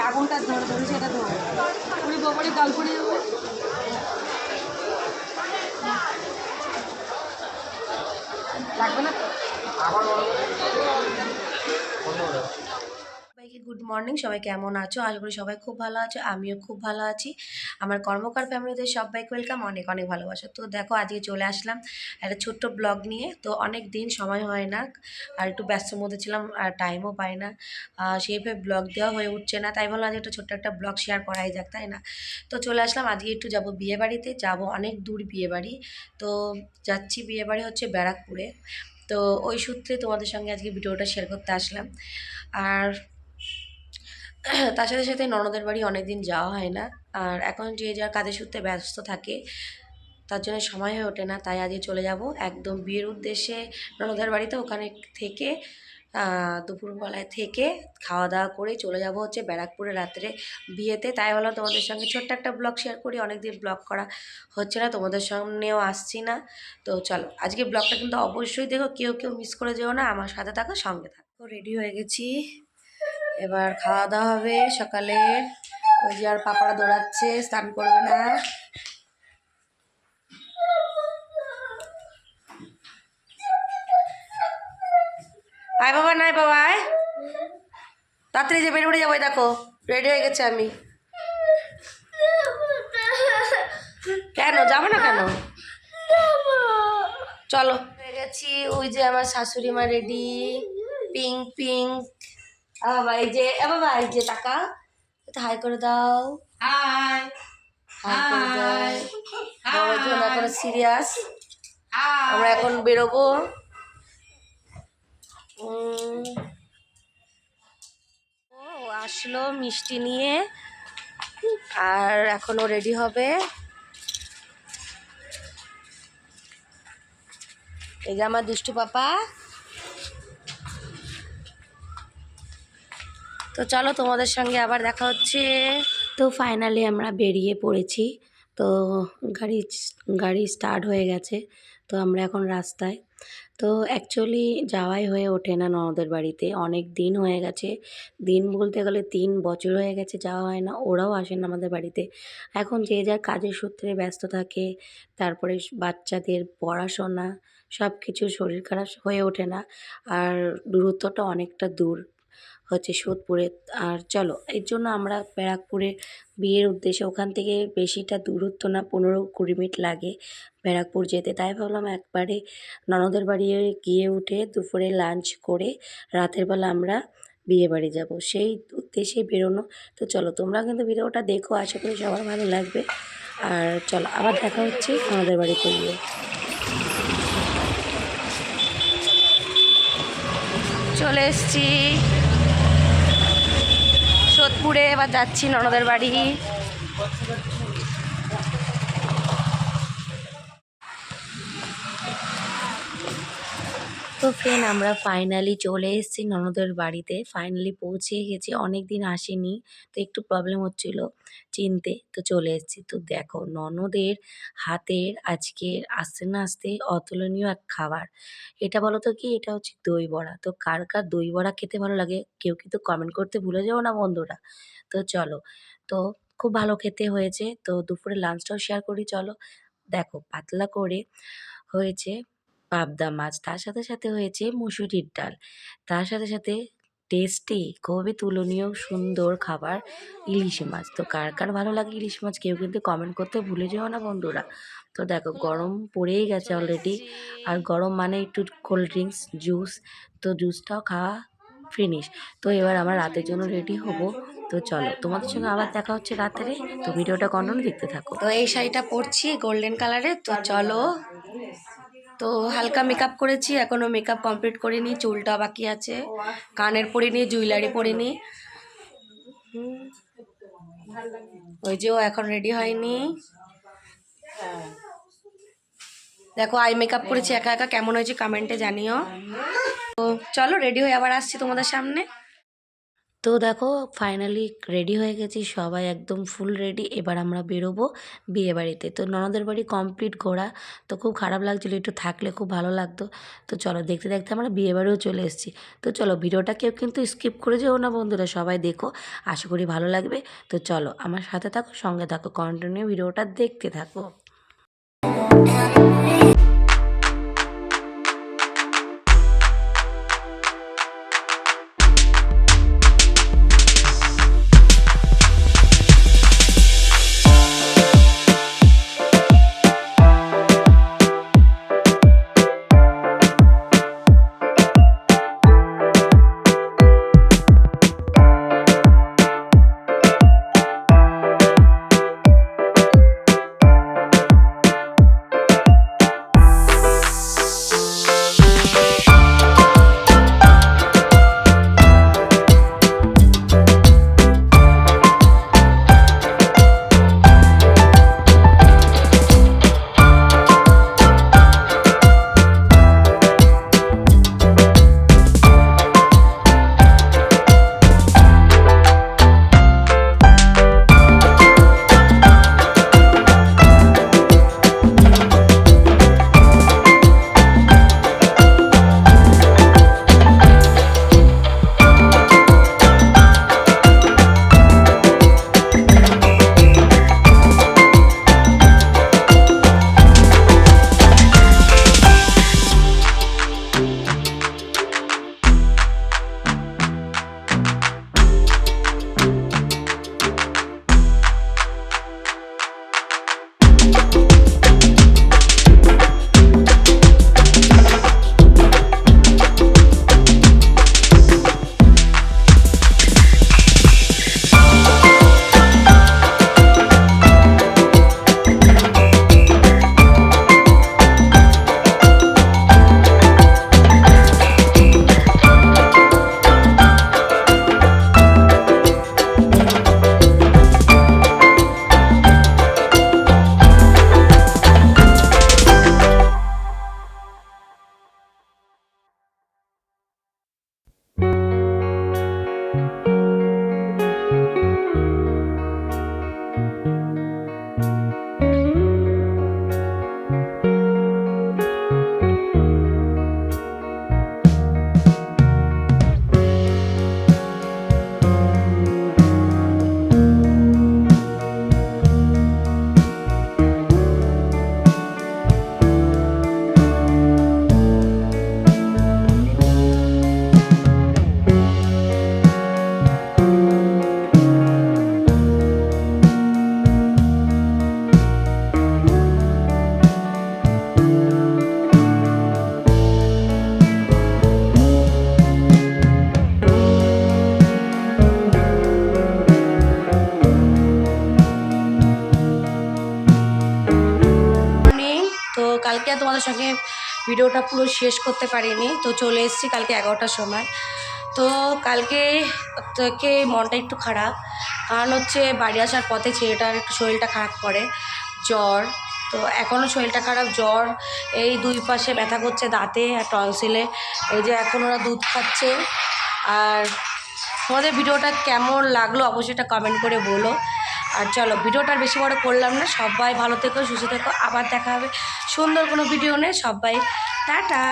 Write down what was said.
আগুনটা ধরে ধরে সেটা ধরে। পুরি গোবরে জল পড়ে যাবে। লাগবে না? তো? গুড মর্নিং সবাই কেমন আছো? আশা করি সবাই খুব ভালো আছো, আমিও খুব ভালো আছি। আমার কর্মকার ফ্যামিলিতে সবাইকে ওয়েলকাম অনেক অনেক ভালোবাসা। তো দেখো, আজকে চলে আসলাম একটা ছোট্ট ব্লগ নিয়ে। তো অনেক দিন সময় হয় না, আর একটু ব্যস্তর মধ্যে ছিলাম, আর টাইমও পাই না। সেইভাবে ব্লগ দেওয়া হয়ে উঠছে না, তাই বললাম আজকে একটা ছোট্ট একটা ব্লগ শেয়ার করাই যাক, তাই না? তো চলে আসলাম, আজকে একটু যাব বিয়ে বাড়িতে, যাব অনেক দূর বিয়ে বাড়ি। তো যাচ্ছি বিয়ে বাড়ি হচ্ছে ব্যারাকপুরে। তো ওই সূত্রে তোমাদের সঙ্গে আজকে ভিডিওটা শেয়ার করতে আসলাম। আর তার সাথে সাথে ননদের বাড়ি অনেকদিন যাওয়া হয় না। আর এখন যে যার কাজের সূত্রে ব্যস্ত থাকে, তার জন্য সময় হয়ে ওঠে না, তাই আজকে চলে যাব। একদম বিয়ের উদ্দেশ্যে ননদের বাড়িতে ওখানে থেকে দুপুরবেলায় থেকে খাওয়া দাওয়া করে চলে যাব হচ্ছে ব্যারাকপুরে রাত্রে বিয়েতে। তাই বললাম তোমাদের সঙ্গে ছোট্ট একটা ব্লগ শেয়ার করি, অনেকদিন ব্লগ করা হচ্ছে না, তোমাদের সামনেও আসছি না। তো চলো, আজকে ব্লগটা কিন্তু অবশ্যই দেখো, কেউ কেউ মিস করে যেও না, আমার সাথে থাকো, সঙ্গে থাকো। রেডি হয়ে গেছি। এবার খাওয়া দাওয়া হবে সকালে। ওই যে আর পাপারা দৌড়াচ্ছে, স্নান করবে না। আয় বাবা নাই বাবা, আয়। তাড়াতাড়ি যে বেরিয়ে যাব দেখো রেডি হয়ে গেছে আমি। কেন, যাব না কেন? চলো। হয়ে গেছি, ওই যে আমার শাশুড়ি মা রেডি পিঙ্ক পিঙ্ক। বাবা এই যে বাবা এই যে টাকা হাই করে দাও। হাই। হাই করে দাও। বড়জন এখন সিরিয়াস আমরা এখন বেরোবো। ও আসলো মিষ্টি নিয়ে। আর এখনও রেডি হবে। এই যে আমার দুষ্টু পাপা। তো চলো তোমাদের সঙ্গে আবার দেখা হচ্ছে। তো ফাইনালি আমরা বেরিয়ে পড়েছি। তো গাড়ি গাড়ি স্টার্ট হয়ে গেছে। তো আমরা এখন রাস্তায়। তো অ্যাকচুয়ালি যাওয়াই হয়ে ওঠে না ননদের বাড়িতে। অনেক দিন হয়ে গেছে। দিন বলতে গেলে তিন বছর হয়ে গেছে যাওয়া হয় না। ওরাও আসেন আমাদের বাড়িতে। এখন যে যার কাজের সূত্রে ব্যস্ত থাকে। তারপরে বাচ্চাদের পড়াশোনা সব কিছু শরীর খারাপ হয়ে ওঠে না। আর দূরত্বটা অনেকটা দূর। হচ্ছে সোদপুরে। আর চলো, এর জন্য আমরা ব্যারাকপুরে বিয়ের উদ্দেশ্যে ওখান থেকে বেশিটা দূরত্ব না, পনেরো কুড়ি মিনিট লাগে ব্যারাকপুর যেতে। তাই ভাবলাম একবারে ননদের বাড়ি গিয়ে উঠে দুপুরে লাঞ্চ করে রাতের বেলা আমরা বিয়ে বাড়ি যাব। সেই উদ্দেশ্যে বেরোনো। তো চলো, তোমরা কিন্তু ভিডিওটা দেখো, আশা করি সবার ভালো লাগবে। আর চলো, আবার দেখা হচ্ছে আমাদের বাড়িতে গিয়ে। চলে এসছি। সোদপুরে এবার যাচ্ছি ননদের বাড়ি। তো ফ্রেন্ড আমরা ফাইনালি চলে এসেছি ননদের বাড়িতে। ফাইনালি পৌঁছে গেছি অনেক দিন আসেনি, তো একটু প্রবলেম হচ্ছিল চিনতে, তো চলে এসেছি। তো দেখো, ননদের হাতের আজকে আসতে না আসতে অতুলনীয় এক খাবার। এটা বলো তো কি? এটা হচ্ছে দই বড়া। তো কার কার দই বড়া খেতে ভালো লাগে, কেউ কিন্তু কমেন্ট করতে ভুলে যাও না বন্ধুরা। তো চলো, তো খুব ভালো খেতে হয়েছে। তো দুপুরে লাঞ্চটাও শেয়ার করি, চলো। দেখো, পাতলা করে হয়েছে। পাবদা মাছ, তার সাথে সাথে হয়েছে মুসুরির ডাল। তার সাথে সাথে টেস্টি খুবই তুলনীয়, সুন্দর খাবার ইলিশ মাছ। তো কার কার ভালো লাগে ইলিশ মাছ কেউ কিন্তু কমেন্ট করতে ভুলে যেও না বন্ধুরা। তো দেখো, গরম পড়েই গেছে অলরেডি আর গরম মানে একটু কোল্ড ড্রিঙ্কস জুস তো জুসটাও খাওয়া ফিনিশ তো এবার আমরা রাতের জন্য রেডি হব। তো চলো, তোমাদের সঙ্গে আবার দেখা হচ্ছে রাত্রে। তো ভিডিওটা কন্টিনিউ দেখতে থাকো। তো এই শাড়িটা পরছি গোল্ডেন কালারের তো চলো তো হালকা মেকআপ করেছি এখনও মেকআপ কমপ্লিট করিনি, চুলটা বাকি আছে। কানের পরিনি জুয়েলারি পরিনি। ওই যে ও এখন রেডি হয়নি। দেখো আই মেকআপ করেছি, একা একা কেমন হয়েছে কমেন্টে জানিও। তো চলো রেডি হয়ে আবার আসছি তোমাদের সামনে। তো দেখো ফাইনালি রেডি হয়ে গেছি, সবাই একদম ফুল রেডি এবার আমরা বেরোবো বিয়ে বাড়িতে। তো ননদের বাড়ি কমপ্লিট ঘোরা, তো খুব খারাপ লাগছিল, একটু থাকলে খুব ভালো লাগতো। তো চলো দেখতে দেখতে আমরা বিয়ে বাড়িও চলে এসেছি। তো চলো ভিডিওটা কেউ কিন্তু স্কিপ করে যেও না বন্ধুরা, সবাই দেখো, আশা করি ভালো লাগবে। তো চলো আমার সাথে থাকো, সঙ্গে থাকো কন্টিনিউ ভিডিওটা দেখতে থাকো। ভিডিওটা পুরো শেষ করতে পারিনি। তো চলে এসেছি কালকে এগারোটার সময়। তো কালকে থেকে মনটা একটু খারাপ। কারণ হচ্ছে বাড়ি আসার পথে ছেলেটার একটু শরীরটা খারাপ করে, জ্বর। তো এখনও শরীরটা খারাপ, জ্বর। এই দুই পাশে ব্যথা করছে দাঁতে আর টনসিলে। এই যে এখন ওরা দুধ খাচ্ছে। আর তোমাদের ভিডিওটা কেমন লাগল অবশ্যই এটা কমেন্ট করে বলো। আর চলো, ভিডিওটা বেশি বড় করলাম না। সবাই ভালো থেকো, সুস্থ থেকো। আবার দেখা হবে সুন্দর কোনো ভিডিও নেই সবাই, টাটা!